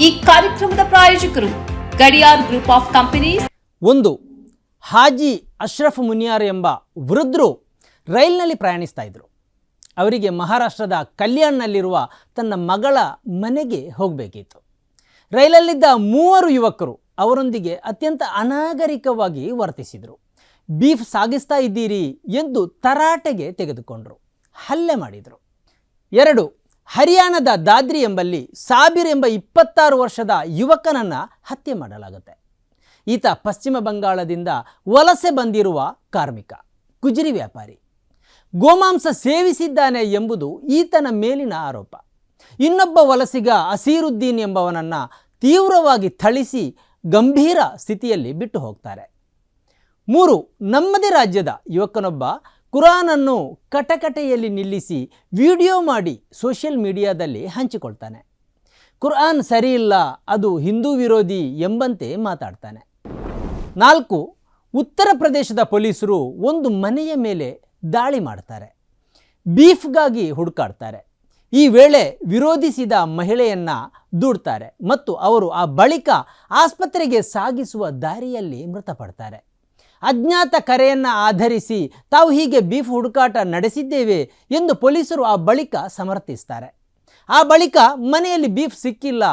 ಈ ಕಾರ್ಯಕ್ರಮದ ಪ್ರಾಯೋಜಕರು ಗಡಿಯಾರ್ ಗ್ರೂಪ್ ಆಫ್ ಕಂಪನೀಸ್. ಒಂದು, ಹಾಜಿ ಅಶ್ರಫ್ ಮುನಿಯಾರ್ ಎಂಬ ವೃದ್ಧರು ರೈಲ್ನಲ್ಲಿ ಪ್ರಯಾಣಿಸ್ತಾ ಇದ್ದರು ಅವರಿಗೆ ಮಹಾರಾಷ್ಟ್ರದ ಕಲ್ಯಾಣ್ನಲ್ಲಿರುವ ತನ್ನ ಮಗಳ ಮನೆಗೆ ಹೋಗಬೇಕಿತ್ತು. ರೈಲಲ್ಲಿದ್ದ ಮೂವರು ಯುವಕರು ಅವರೊಂದಿಗೆ ಅತ್ಯಂತ ಅನಾಗರಿಕವಾಗಿ ವರ್ತಿಸಿದರು. ಬೀಫ್ ಸಾಗಿಸ್ತಾ ಇದ್ದೀರಿ ಎಂದು ತರಾಟೆಗೆ ತೆಗೆದುಕೊಂಡರು. ಹಲ್ಲೆ ಮಾಡಿದರು. ಎರಡು ಹರಿಯಾಣದ ದಾದ್ರಿ ಎಂಬಲ್ಲಿ ಸಾಬಿರ್ ಎಂಬ ಇಪ್ಪತ್ತಾರು ವರ್ಷದ ಯುವಕನನ್ನು ಹತ್ಯೆ ಮಾಡಲಾಗುತ್ತೆ. ಈತ ಪಶ್ಚಿಮ ಬಂಗಾಳದಿಂದ ವಲಸೆ ಬಂದಿರುವ ಕಾರ್ಮಿಕ, ಕುಜಿರಿ ವ್ಯಾಪಾರಿ. ಗೋಮಾಂಸ ಸೇವಿಸಿದ್ದಾನೆ ಎಂಬುದು ಈತನ ಮೇಲಿನ ಆರೋಪ. ಇನ್ನೊಬ್ಬ ವಲಸಿಗ ಅಸೀರುದ್ದೀನ್ ಎಂಬವನನ್ನು ತೀವ್ರವಾಗಿ ಥಳಿಸಿ ಗಂಭೀರ ಸ್ಥಿತಿಯಲ್ಲಿ ಬಿಟ್ಟು ಹೋಗ್ತಾರೆ. ಮೂರು, ನಮ್ಮದೇ ರಾಜ್ಯದ ಯುವಕನೊಬ್ಬ ಕುರಾನನ್ನು ಕಟಕಟೆಯಲ್ಲಿ ನಿಲ್ಲಿಸಿ ವಿಡಿಯೋ ಮಾಡಿ ಸೋಷಿಯಲ್ ಮೀಡಿಯಾದಲ್ಲಿ ಹಂಚಿಕೊಳ್ತಾನೆ. ಕುರ್ಆನ್ ಸರಿಯಿಲ್ಲ ಅದು ಹಿಂದೂ ವಿರೋಧಿ ಎಂಬಂತೆ ಮಾತಾಡ್ತಾನೆ. ನಾಲ್ಕು, ಉತ್ತರ ಪ್ರದೇಶದ ಪೊಲೀಸರು ಒಂದು ಮನೆಯ ಮೇಲೆ ದಾಳಿ ಮಾಡ್ತಾರೆ. ಬೀಫ್ಗಾಗಿ ಹುಡುಕಾಡ್ತಾರೆ. ಈ ವೇಳೆ ವಿರೋಧಿಸಿದ ಮಹಿಳೆಯನ್ನು ದೂಡ್ತಾರೆ ಮತ್ತು ಅವರು ಆ ಬಳಿಕ ಆಸ್ಪತ್ರೆಗೆ ಸಾಗಿಸುವ ದಾರಿಯಲ್ಲಿ ಮೃತಪಡ್ತಾರೆ. ಅಜ್ಞಾತ ಕರೆಯನ್ನು ಆಧರಿಸಿ ತಾವು ಹೀಗೆ ಬೀಫ್ ಹುಡುಕಾಟ ನಡೆಸಿದ್ದೇವೆ ಎಂದು ಪೊಲೀಸರು ಆ ಬಳಿಕ ಸಮರ್ಥಿಸ್ತಾರೆ. ಆ ಬಳಿಕ ಮನೆಯಲ್ಲಿ ಬೀಫ್ ಸಿಕ್ಕಿಲ್ಲ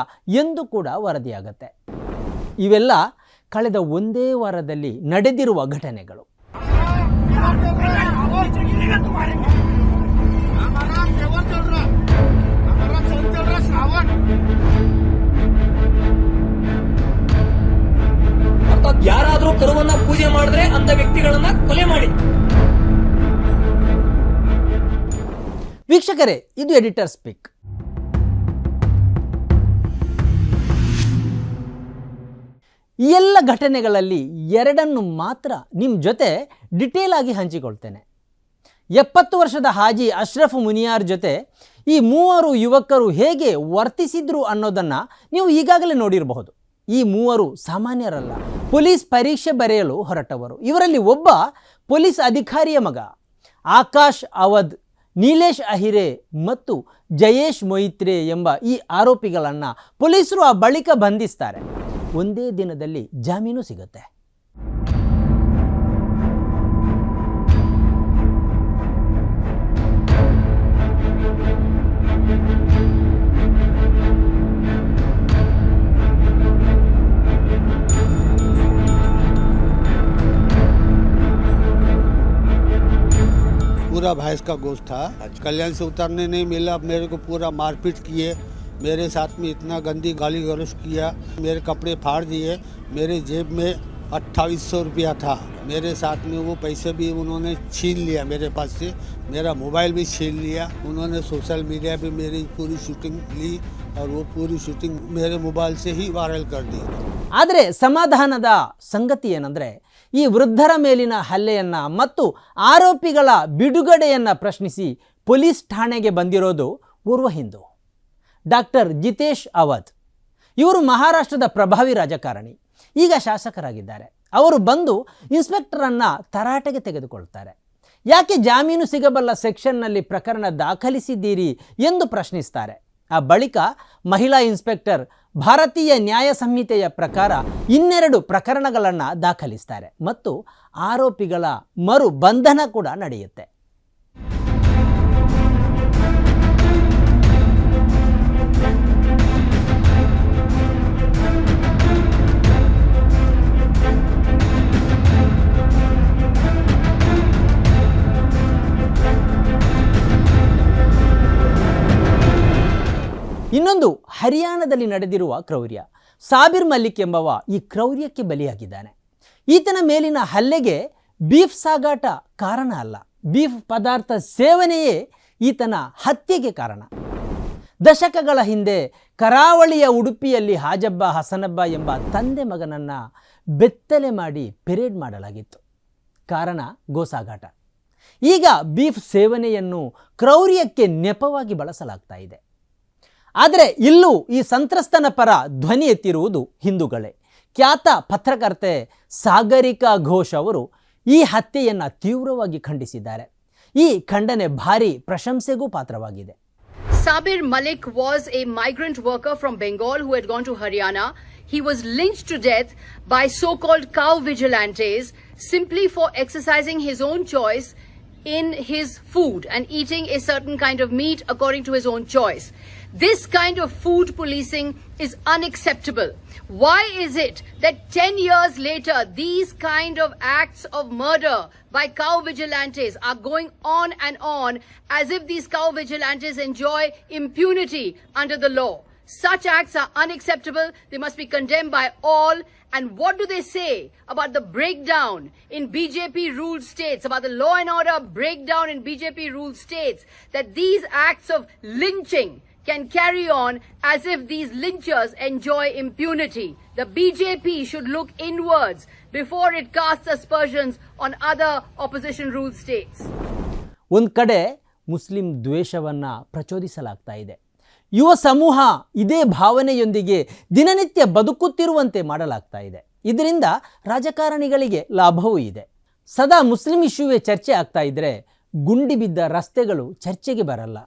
ಎಂದು ಕೂಡ ವರದಿಯಾಗತ್ತೆ. ಇವೆಲ್ಲ ಕಳೆದ ಒಂದೇ ವಾರದಲ್ಲಿ ನಡೆದಿರುವ ಘಟನೆಗಳು. ಅಂತ ವ್ಯಕ್ತಿಗಳನ್ನ ಕೊಲೆ ಮಾಡಿ. ವೀಕ್ಷಕರೇ, ಇದು ಎಡಿಟರ್ ಸ್ಪೀಕ್. ಈ ಎಲ್ಲ ಘಟನೆಗಳಲ್ಲಿ ಎರಡನ್ನು ಮಾತ್ರ ನಿಮ್ಮ ಜೊತೆ ಡಿಟೇಲ್ ಆಗಿ ಹಂಚಿಕೊಳ್ತೇನೆ. ಎಪ್ಪತ್ತು ವರ್ಷದ ಹಾಜಿ ಅಶ್ರಫ್ ಮುನಿಯಾರ್ ಜೊತೆ ಈ ಮೂವರು ಯುವಕರು ಹೇಗೆ ವರ್ತಿಸಿದ್ರು ಅನ್ನೋದನ್ನು ನೀವು ಈಗಾಗಲೇ ನೋಡಿರಬಹುದು. ಈ ಮೂವರು ಸಾಮಾನ್ಯರಲ್ಲ. ಪೊಲೀಸ್ ಪರೀಕ್ಷೆ ಬರೆಯಲು ಹೊರಟವರು. ಇವರಲ್ಲಿ ಒಬ್ಬ ಪೊಲೀಸ್ ಅಧಿಕಾರಿಯ ಮಗ. ಆಕಾಶ್ ಅವಧ್, ನೀಲೇಶ್ ಅಹಿರೆ ಮತ್ತು ಜಯೇಶ್ ಮೊಯಿತ್ರೆ ಎಂಬ ಈ ಆರೋಪಿಗಳನ್ನು ಪೊಲೀಸರು ಆ ಬಳಿಕ ಬಂಧಿಸ್ತಾರೆ. ಒಂದೇ ದಿನದಲ್ಲಿ ಜಾಮೀನು ಸಿಗುತ್ತೆ. पूरा भैंस का गोश्त था कल्याण से उतरने नहीं मिला मेरे को पूरा मारपीट किए मेरे साथ में इतना गंदी गाली गलौज किया मेरे कपड़े फाड़ दिए मेरे जेब में अट्ठाईस सौ रुपया था मेरे साथ में वो पैसे भी उन्होंने छीन लिया मेरे पास से मेरा मोबाइल भी छीन लिया उन्होंने सोशल मीडिया पे मेरी पूरी शूटिंग ली और वो पूरी शूटिंग मेरे मोबाइल से ही वायरल कर दी ಆದರೆ ಸಮಾಧಾನದ ಸಂಗತಿ ಏನಂದರೆ ಈ ವೃದ್ಧರ ಮೇಲಿನ ಹಲ್ಲೆಯನ್ನು ಮತ್ತು ಆರೋಪಿಗಳ ಬಿಡುಗಡೆಯನ್ನು ಪ್ರಶ್ನಿಸಿ ಪೊಲೀಸ್ ಠಾಣೆಗೆ ಬಂದಿರೋದು ಓರ್ವ ಹಿಂದೂ. ಡಾಕ್ಟರ್ ಜಿತೇಶ್ ಅವಧ್. ಇವರು ಮಹಾರಾಷ್ಟ್ರದ ಪ್ರಭಾವಿ ರಾಜಕಾರಣಿ. ಈಗ ಶಾಸಕರಾಗಿದ್ದಾರೆ. ಅವರು ಬಂದು ಇನ್ಸ್ಪೆಕ್ಟರನ್ನು ತರಾಟೆಗೆ ತೆಗೆದುಕೊಳ್ತಾರೆ. ಯಾಕೆ ಜಾಮೀನು ಸಿಗಬಲ್ಲ ಸೆಕ್ಷನ್ನಲ್ಲಿ ಪ್ರಕರಣ ದಾಖಲಿಸಿದ್ದೀರಿ ಎಂದು ಪ್ರಶ್ನಿಸ್ತಾರೆ. ಆ ಬಳಿಕ ಮಹಿಳಾ ಇನ್ಸ್ಪೆಕ್ಟರ್ ಭಾರತೀಯ ನ್ಯಾಯ ಸಂಹಿತೆಯ ಪ್ರಕಾರ ಇನ್ನೆರಡು ಪ್ರಕರಣಗಳನ್ನು ದಾಖಲಿಸ್ತಾರೆ ಮತ್ತು ಆರೋಪಿಗಳ ಮರು ಬಂಧನ ಕೂಡ ನಡೆಯುತ್ತೆ. ಇನ್ನೊಂದು ಹರಿಯಾಣದಲ್ಲಿ ನಡೆದಿರುವ ಕ್ರೌರ್ಯ. ಸಾಬಿರ್ ಮಲ್ಲಿಕ್ ಎಂಬವ ಈ ಕ್ರೌರ್ಯಕ್ಕೆ ಬಲಿಯಾಗಿದ್ದಾನೆ. ಈತನ ಮೇಲಿನ ಹಲ್ಲೆಗೆ ಬೀಫ್ ಸಾಗಾಟ ಕಾರಣ ಅಲ್ಲ. ಬೀಫ್ ಪದಾರ್ಥ ಸೇವನೆಯೇ ಈತನ ಹತ್ಯೆಗೆ ಕಾರಣ. ದಶಕಗಳ ಹಿಂದೆ ಕರಾವಳಿಯ ಉಡುಪಿಯಲ್ಲಿ ಹಾಜಬ್ಬ ಹಸನಬ್ಬ ಎಂಬ ತಂದೆ ಮಗನನ್ನು ಬೆತ್ತಲೆ ಮಾಡಿ ಪೆರೇಡ್ ಮಾಡಲಾಗಿತ್ತು. ಕಾರಣ ಗೋಸಾಗಾಟ ಈಗ ಬೀಫ್ ಸೇವನೆಯನ್ನು ಕ್ರೌರ್ಯಕ್ಕೆ ನೆಪವಾಗಿ ಬಳಸಲಾಗ್ತಾ ಇದೆ. ಆದರೆ ಇಲ್ಲೂ ಈ ಸಂತ್ರಸ್ತನ ಪರ ಧ್ವನಿ ಎತ್ತಿರುವುದು ಹಿಂದೂಗಳೇ ಖ್ಯಾತ ಪತ್ರಕರ್ತೆ ಸಾಗರಿಕಾ ಘೋಷ್ ಅವರು ಈ ಹತ್ಯೆಯನ್ನು ತೀವ್ರವಾಗಿ ಖಂಡಿಸಿದ್ದಾರೆ ಈ ಖಂಡನೆ ಭಾರಿ ಪ್ರಶಂಸೆಗೂ ಪಾತ್ರವಾಗಿದೆ Sabir Malik was a migrant worker from Bengal who had gone to Haryana. He was lynched to death by so called cow vigilantes simply for exercising his own choice in his food and eating a certain kind of meat according to his own choice. This kind of food policing is unacceptable. Why is it that 10 years later, these kind of acts of murder by cow vigilantes are going on and on as if these cow vigilantes enjoy impunity under the law? Such acts are unacceptable. They must be condemned by all. And what do they say about the breakdown in BJP ruled states, about the law and order breakdown in BJP ruled states, that these acts of lynching can carry on as if these lynchers enjoy impunity. The BJP should look inwards before it casts aspersions on other opposition ruled states. ಒಂದು ಕಡೆ Muslim ದ್ವೇಷವನ್ನು ಪ್ರಚೋದಿಸಲಾಗ್ತಾ ಇದೆ ಯುವ ಸಮೂಹ ಇದೇ ಭಾವನೆಯೊಂದಿಗೆ ದಿನನಿತ್ಯ ಬದುಕುತ್ತಿರುವಂತೆ ಮಾಡಲಾಗ್ತಾ ಇದೆ. ಇದರಿಂದ ರಾಜಕಾರಣಿಗಳಿಗೆ ಲಾಭವೂ ಇದೆ. ಸದಾ ಮುಸ್ಲಿಂ ಇಶ್ಯೂವೇ ಚರ್ಚೆ ಆಗ್ತಾ ಇದ್ದರೆ ಗುಂಡಿ ಬಿದ್ದ ರಸ್ತೆಗಳು ಚರ್ಚೆಗೆ ಬರಲ್ಲ.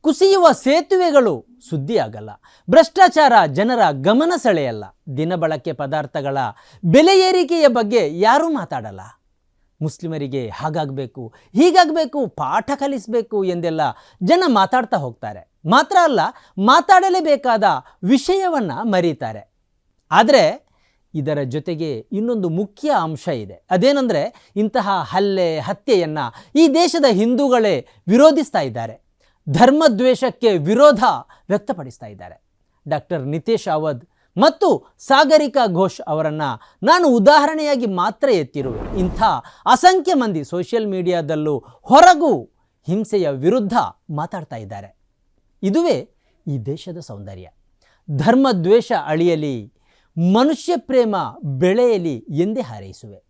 ಕುಸಿಯುವ ಸೇತುವೆಗಳು ಸುದ್ದಿಯಾಗಲ್ಲ. ಭ್ರಷ್ಟಾಚಾರ ಜನರ ಗಮನ ಸೆಳೆಯಲ್ಲ. ದಿನಬಳಕೆ ಪದಾರ್ಥಗಳ ಬೆಲೆ ಏರಿಕೆಯ ಬಗ್ಗೆ ಯಾರೂ ಮಾತಾಡಲ್ಲ. ಮುಸ್ಲಿಮರಿಗೆ ಹಾಗಾಗಬೇಕು, ಹೀಗಾಗಬೇಕು, ಪಾಠ ಕಲಿಸಬೇಕು ಎಂದೆಲ್ಲ ಜನ ಮಾತಾಡ್ತಾ ಹೋಗ್ತಾರೆ. ಮಾತ್ರ ಅಲ್ಲ, ಮಾತಾಡಲೇಬೇಕಾದ ವಿಷಯವನ್ನು ಮರೀತಾರೆ. ಆದರೆ ಇದರ ಜೊತೆಗೆ ಇನ್ನೊಂದು ಮುಖ್ಯ ಅಂಶ ಇದೆ. ಅದೇನೆಂದರೆ ಇಂತಹ ಹಲ್ಲೆ, ಹತ್ಯೆಯನ್ನು ಈ ದೇಶದ ಹಿಂದೂಗಳೇ ವಿರೋಧಿಸ್ತಾ ಇದ್ದಾರೆ. ಧರ್ಮದ್ವೇಷಕ್ಕೆ ವಿರೋಧ ವ್ಯಕ್ತಪಡಿಸ್ತಾ ಇದ್ದಾರೆ. ಡಾಕ್ಟರ್ ನಿತೇಶ್ ಅವಧ್ ಮತ್ತು ಸಾಗರಿಕಾ ಘೋಷ್ ಅವರನ್ನು ನಾನು ಉದಾಹರಣೆಯಾಗಿ ಮಾತ್ರ ಎತ್ತಿರುವೆ. ಇಂಥ ಅಸಂಖ್ಯ ಮಂದಿ ಸೋಷಿಯಲ್ ಮೀಡಿಯಾದಲ್ಲೂ ಹೊರಗೂ ಹಿಂಸೆಯ ವಿರುದ್ಧ ಮಾತಾಡ್ತಾ ಇದ್ದಾರೆ. ಇದುವೇ ಈ ದೇಶದ ಸೌಂದರ್ಯ ಧರ್ಮ ದ್ವೇಷ ಅಳಿಯಲಿ ಮನುಷ್ಯ ಪ್ರೇಮ ಬೆಳೆಯಲಿ ಎಂದೇ ಹಾರೈಸುವೆ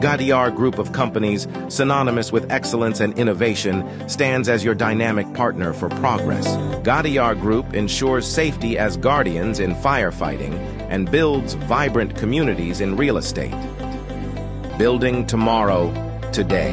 Gadiar Group of companies, synonymous with excellence and innovation, stands as your dynamic partner for progress. Gadiar Group ensures safety as guardians in firefighting and builds vibrant communities in real estate. Building tomorrow, today.